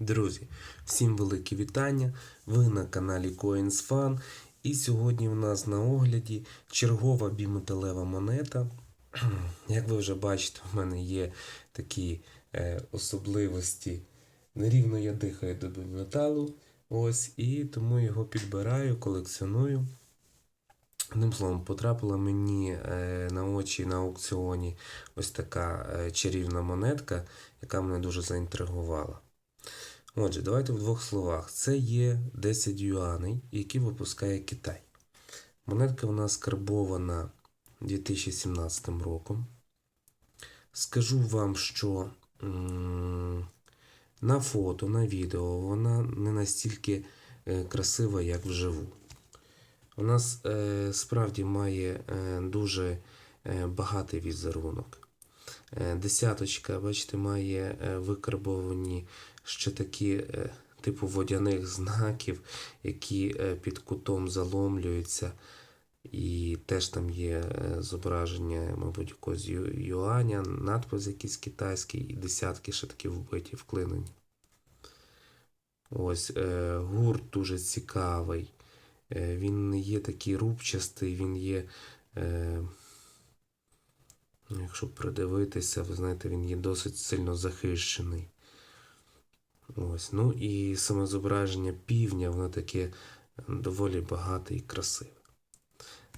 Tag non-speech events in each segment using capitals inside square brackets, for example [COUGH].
Друзі, всім велике вітання! Ви на каналі CoinsFan. І сьогодні в нас на огляді чергова біметалева монета. [CLEARS THROAT] Як ви вже бачите, в мене є такі е, особливості. Нерівно я дихаю до біметалу. Ось, і тому його підбираю, колекціоную. Одним словом, потрапила мені е, на очі на аукціоні ось така е, чарівна монетка, яка мене дуже заінтригувала. Отже, давайте в двох словах. Це є 10 юаней, які випускає Китай. Монетка у нас карбована 2017 роком. Скажу вам, що на фото, на відео вона не настільки е, красива, як вживу. У нас е, справді має е, дуже багатий візерунок. Е, десяточка, бачите, має е, викарбовані ще такі е, типу водяних знаків, які під кутом заломлюються. І теж там є зображення, мабуть, якогось юаня, надпис якийсь китайський, і десятки ще такі вбиті, вклинені. Ось гурт дуже цікавий. Він не є такий рубчастий, він є, якщо придивитися, ви знаєте, він є досить сильно захищений. Ось. Ну і саме зображення півня, воно таке доволі багате і красиве.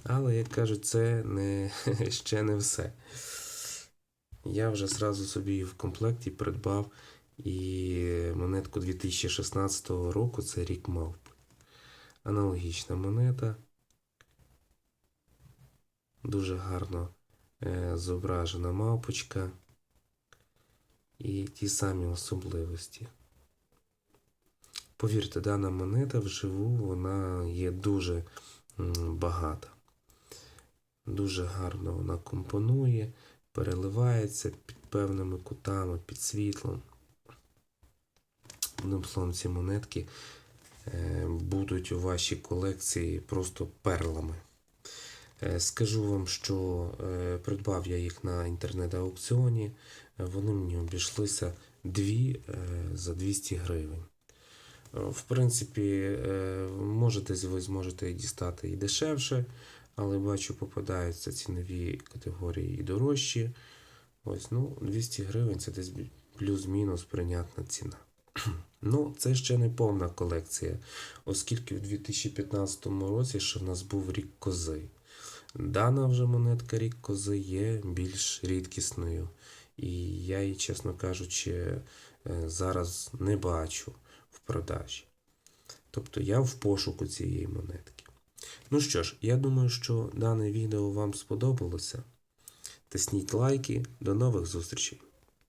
Але, як кажуть, це не, [LAUGHS] ще не все. Я вже зразу собі в комплекті придбав і монетку 2016 року це рік мавпи. Аналогічна монета. Дуже гарно зображена мавпочка. І ті самі особливості. Повірте, дана монета вживу вона є дуже багата. Дуже гарно вона компонує, переливається під певними кутами, під світлом. Одним словом, ці монетки е, будуть у вашій колекції просто перлами. Е, Скажу вам, що е, придбав я їх на інтернет-аукціоні. Е, Вони мені обійшлися дві е, за 200 гривень. В принципі, можете ви зможете дістати і дешевше, але бачу, попадаються цінові категорії і дорожчі. Ось, ну, 200 гривень це десь плюс-мінус прийнятна ціна. [CLEARS THROAT] Ну, це ще не повна колекція, оскільки в 2015 році ще в нас був рік кози. Дана вже монетка рік кози є більш рідкісною. І я її, чесно кажучи, е, зараз не бачу в продажі. Тобто я в пошуку цієї монетки. Ну що ж, я думаю, що дане відео вам сподобалося. Тисніть лайки. До нових зустрічей!